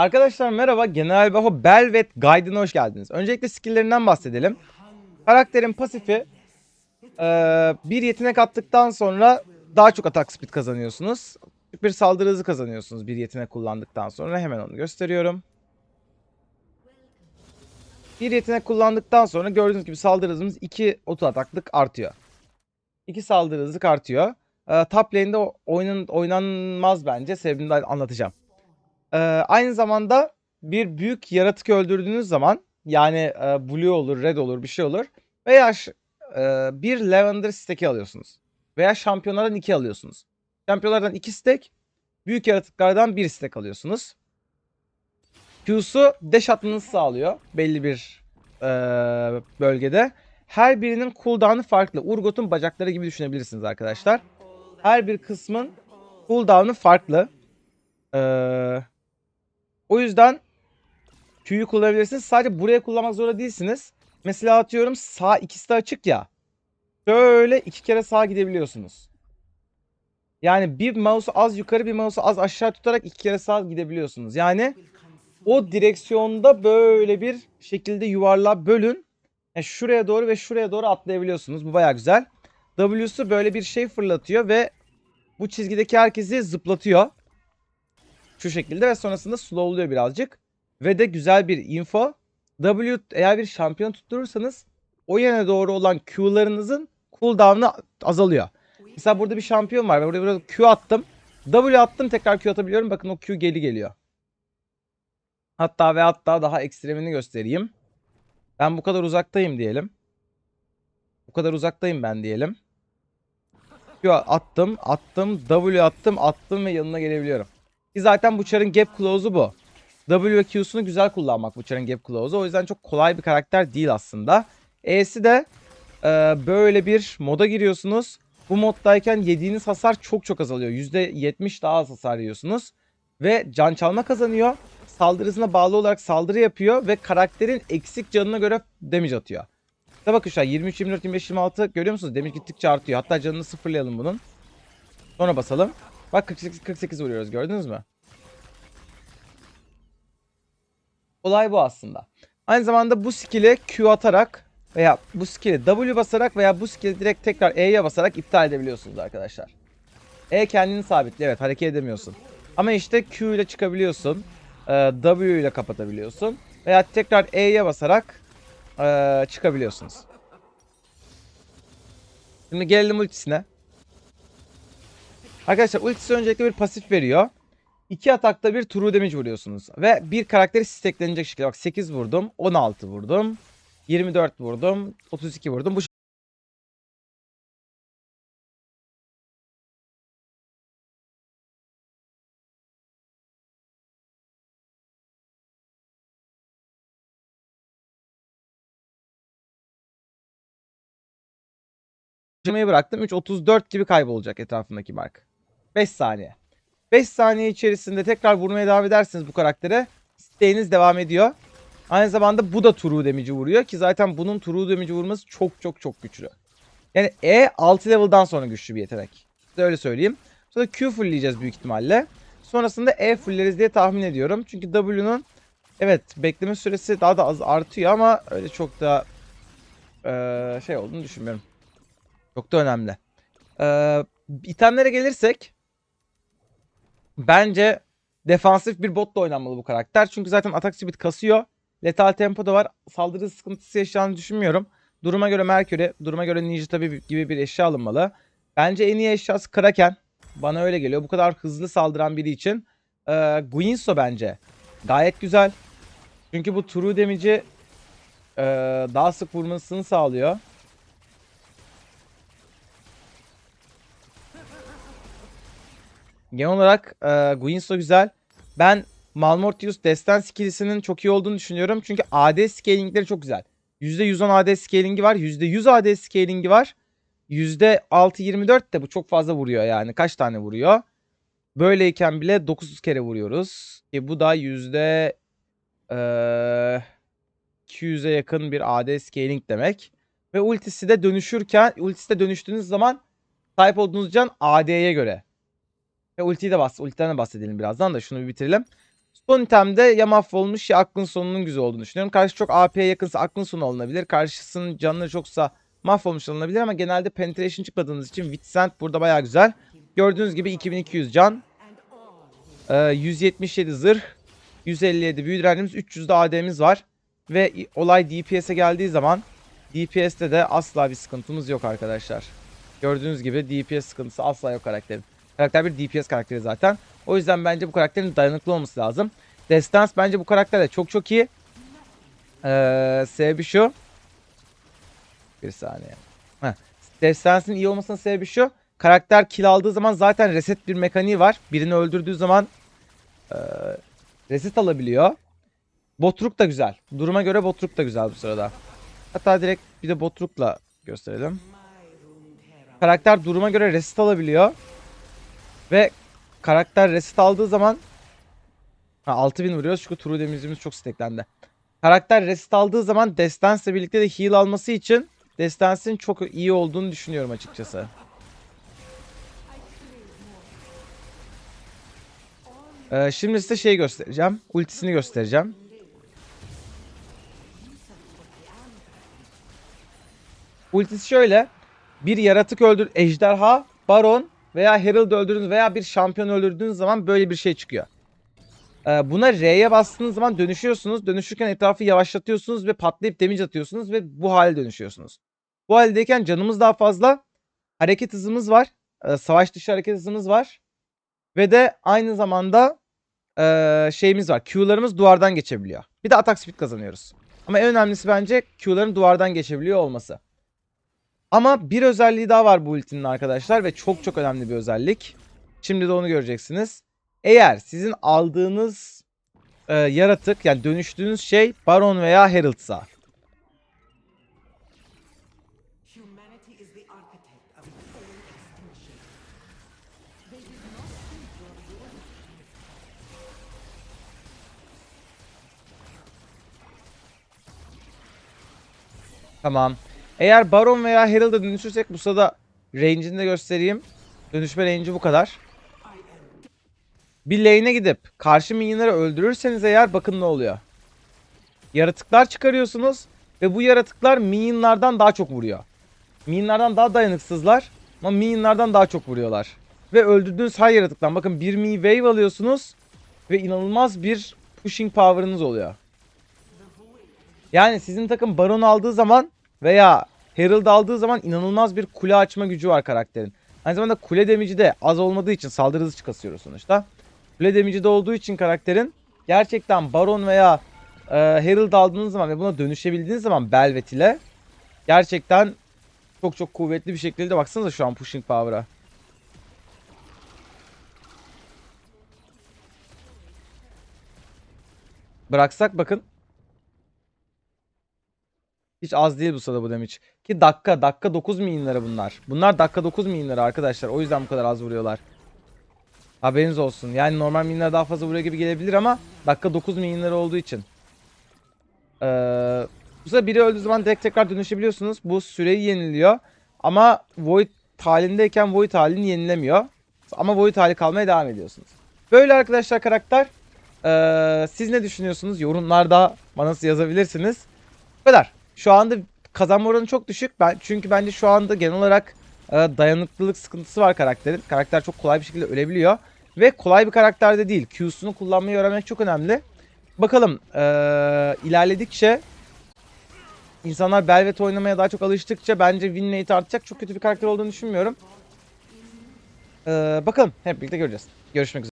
Arkadaşlar merhaba. General Baho Belvet Guide'ına hoş geldiniz. Öncelikle skill'lerinden bahsedelim. Karakterin pasifi eee, bir yetenek attıktan sonra daha çok atak speed kazanıyorsunuz. Bir saldırı hızı kazanıyorsunuz bir yetenek kullandıktan sonra. Hemen onu gösteriyorum. Bir yetenek kullandıktan sonra gördüğünüz gibi saldırı hızımız 2 oto ataklık artıyor. 2 saldırı hızlık artıyor. Eee top lane'de oynanmaz bence. Sebebini de anlatacağım. Ee, aynı zamanda bir büyük yaratık öldürdüğünüz zaman yani e, blue olur, red olur, bir şey olur veya e, bir lavender stack'i alıyorsunuz. Veya şampiyonlardan iki alıyorsunuz. Şampiyonlardan iki stack, büyük yaratıklardan bir stack alıyorsunuz. Q'su dash atmanızı sağlıyor belli bir e, bölgede. Her birinin cooldown'ı farklı. Urgot'un bacakları gibi düşünebilirsiniz arkadaşlar. Her bir kısmın cooldown'ı farklı. Ee, o yüzden Q'yu kullanabilirsiniz. Sadece buraya kullanmak zorunda değilsiniz. Mesela atıyorum sağ ikisi de açık ya. Şöyle iki kere sağa gidebiliyorsunuz. Yani bir mouse'u az yukarı bir mouse'u az aşağı tutarak iki kere sağa gidebiliyorsunuz. Yani o direksiyonda böyle bir şekilde yuvarlığa bölün. Yani şuraya doğru ve şuraya doğru atlayabiliyorsunuz. Bu baya güzel. W'su böyle bir şey fırlatıyor ve bu çizgideki herkesi zıplatıyor. Şu şekilde ve sonrasında slowluyor birazcık. Ve de güzel bir info. W eğer bir şampiyon tutturursanız o yöne doğru olan Q'larınızın cooldown'ı azalıyor. Mesela burada bir şampiyon var. Burada, burada Q attım. W attım tekrar Q atabiliyorum. Bakın o Q geri geliyor. Hatta ve hatta daha ekstremini göstereyim. Ben bu kadar uzaktayım diyelim. Bu kadar uzaktayım ben diyelim. Q attım, attım, W attım, attım ve yanına gelebiliyorum. Ki zaten bu gap close'u bu. W ve Q'sunu güzel kullanmak bu gap close'u. O yüzden çok kolay bir karakter değil aslında. E'si de e, böyle bir moda giriyorsunuz. Bu moddayken yediğiniz hasar çok çok azalıyor. %70 daha az hasar yiyorsunuz. Ve can çalma kazanıyor. Saldırısına bağlı olarak saldırı yapıyor ve karakterin eksik canına göre damage atıyor. İşte bakın şu an 23, 24, 25, 26 görüyor musunuz? Damage gittikçe artıyor. Hatta canını sıfırlayalım bunun. Sonra basalım. Bak 48, 48 vuruyoruz gördünüz mü? Olay bu aslında. Aynı zamanda bu skill'i Q atarak veya bu skill'i W basarak veya bu skill'i direkt tekrar E'ye basarak iptal edebiliyorsunuz arkadaşlar. E kendini sabitliyor evet hareket edemiyorsun. Ama işte Q ile çıkabiliyorsun. e, W ile kapatabiliyorsun. Veya tekrar E'ye basarak e, çıkabiliyorsunuz. Şimdi gelelim ultisine. Arkadaşlar ultisi öncelikle bir pasif veriyor. İki atakta bir true damage vuruyorsunuz. Ve bir karakteri steklenecek şekilde. Bak 8 vurdum. 16 vurdum. 24 vurdum. 32 vurdum. Bu şekilde bıraktım. 3 34 gibi kaybolacak etrafındaki mark. 5 saniye. 5 saniye içerisinde tekrar vurmaya devam edersiniz bu karaktere. Stay'iniz devam ediyor. Aynı zamanda bu da true damage'i vuruyor ki zaten bunun true damage'i vurması çok çok çok güçlü. Yani E 6 level'dan sonra güçlü bir yetenek. Size öyle söyleyeyim. Sonra Q fullleyeceğiz büyük ihtimalle. Sonrasında E fullleriz diye tahmin ediyorum. Çünkü W'nun evet bekleme süresi daha da az artıyor ama öyle çok da eee, şey olduğunu düşünmüyorum. Çok da önemli. Eee itemlere gelirsek bence defansif bir botla oynanmalı bu karakter. Çünkü zaten atak speed kasıyor. Letal tempo da var. Saldırı sıkıntısı yaşayacağını düşünmüyorum. Duruma göre Mercury, duruma göre Ninja tabi gibi bir eşya alınmalı. Bence en iyi eşyası Kraken. Bana öyle geliyor. Bu kadar hızlı saldıran biri için. Ee, Guinso bence. Gayet güzel. Çünkü bu true damage'i e, daha sık vurmasını sağlıyor. Genel olarak e, Guinso güzel. Ben Malmortius Destan skill'sinin çok iyi olduğunu düşünüyorum. Çünkü AD scaling'leri çok güzel. %110 AD scaling'i var. %100 AD scaling'i var. %6-24 de bu çok fazla vuruyor yani. Kaç tane vuruyor? Böyleyken bile 9 kere vuruyoruz. Ki bu da yüzde 200'e yakın bir AD scaling demek. Ve ultisi de dönüşürken, ultisi de dönüştüğünüz zaman sahip olduğunuz can AD'ye göre. Ve ultiyi de bahs ultiden de bahsedelim birazdan da şunu bir bitirelim. Son itemde ya mahvolmuş ya aklın sonunun güzel olduğunu düşünüyorum. Karşı çok AP'ye yakınsa aklın sonu alınabilir. Karşısının canları çoksa mahvolmuş alınabilir ama genelde penetration çıkmadığınız için Witsend burada baya güzel. Gördüğünüz gibi 2200 can. Ee, 177 zırh. 157 büyü direncimiz 300 de AD'miz var. Ve olay DPS'e geldiği zaman DPS'te de asla bir sıkıntımız yok arkadaşlar. Gördüğünüz gibi DPS sıkıntısı asla yok karakterin. Karakter bir DPS karakteri zaten. O yüzden bence bu karakterin dayanıklı olması lazım. Destans bence bu karakterle çok çok iyi. Ee, sebebi şu. Bir saniye. Destans'ın iyi olmasının sebebi şu. Karakter kill aldığı zaman zaten reset bir mekaniği var. Birini öldürdüğü zaman e, reset alabiliyor. Botruk da güzel. Duruma göre Botruk da güzel bu sırada. Hatta direkt bir de Botruk'la gösterelim. Karakter duruma göre reset alabiliyor. Ve karakter reset aldığı zaman ha, 6000 vuruyoruz çünkü True damage'imiz çok steklendi. Karakter reset aldığı zaman Destans'le birlikte de heal alması için Destans'in çok iyi olduğunu düşünüyorum açıkçası. Ee, şimdi size şey göstereceğim. Ultisini göstereceğim. Ultisi şöyle. Bir yaratık öldür, ejderha, baron veya herald öldürdüğünüz veya bir şampiyon öldürdüğünüz zaman böyle bir şey çıkıyor. Ee, buna R'ye bastığınız zaman dönüşüyorsunuz. Dönüşürken etrafı yavaşlatıyorsunuz ve patlayıp damage atıyorsunuz ve bu hale dönüşüyorsunuz. Bu haldeyken canımız daha fazla. Hareket hızımız var. Ee, savaş dışı hareket hızımız var. Ve de aynı zamanda ee, şeyimiz var. Q'larımız duvardan geçebiliyor. Bir de atak speed kazanıyoruz. Ama en önemlisi bence Q'ların duvardan geçebiliyor olması. Ama bir özelliği daha var bu ultinin arkadaşlar ve çok çok önemli bir özellik. Şimdi de onu göreceksiniz. Eğer sizin aldığınız e, yaratık yani dönüştüğünüz şey Baron veya Herald'sa. Tamam. Eğer Baron veya Herald'a dönüşürsek bu sırada range'ini de göstereyim. Dönüşme range'i bu kadar. Bir lane'e gidip karşı minyonları öldürürseniz eğer bakın ne oluyor. Yaratıklar çıkarıyorsunuz ve bu yaratıklar minyonlardan daha çok vuruyor. Minyonlardan daha dayanıksızlar ama minyonlardan daha çok vuruyorlar. Ve öldürdüğünüz her yaratıktan bakın bir mi wave alıyorsunuz ve inanılmaz bir pushing power'ınız oluyor. Yani sizin takım Baron aldığı zaman veya Herald aldığı zaman inanılmaz bir kule açma gücü var karakterin. Aynı zamanda kule damage'i de az olmadığı için saldırı hızı kasıyoruz sonuçta. Kule damage'i de olduğu için karakterin gerçekten Baron veya e, Herald aldığınız zaman ve buna dönüşebildiğiniz zaman Belvet ile gerçekten çok çok kuvvetli bir şekilde baksanıza şu an pushing power'a. Bıraksak bakın hiç az değil bu sırada bu damage. Ki dakika dakika 9 milyonları bunlar. Bunlar dakika 9 milyonları arkadaşlar. O yüzden bu kadar az vuruyorlar. Haberiniz olsun. Yani normal milyonlar daha fazla vuruyor gibi gelebilir ama dakika 9 milyonları olduğu için. Ee, bu sırada biri öldüğü zaman direkt tekrar dönüşebiliyorsunuz. Bu süreyi yeniliyor. Ama Void halindeyken Void halini yenilemiyor. Ama Void hali kalmaya devam ediyorsunuz. Böyle arkadaşlar karakter. Ee, siz ne düşünüyorsunuz? Yorumlarda bana yazabilirsiniz. Bu kadar. Şu anda kazanma oranı çok düşük. Ben çünkü bence şu anda genel olarak e, dayanıklılık sıkıntısı var karakterin. Karakter çok kolay bir şekilde ölebiliyor ve kolay bir karakter de değil. Q'sunu kullanmayı öğrenmek çok önemli. Bakalım e, ilerledikçe insanlar Belvet oynamaya daha çok alıştıkça bence win rate artacak. Çok kötü bir karakter olduğunu düşünmüyorum. E, bakalım hep birlikte göreceğiz. Görüşmek üzere.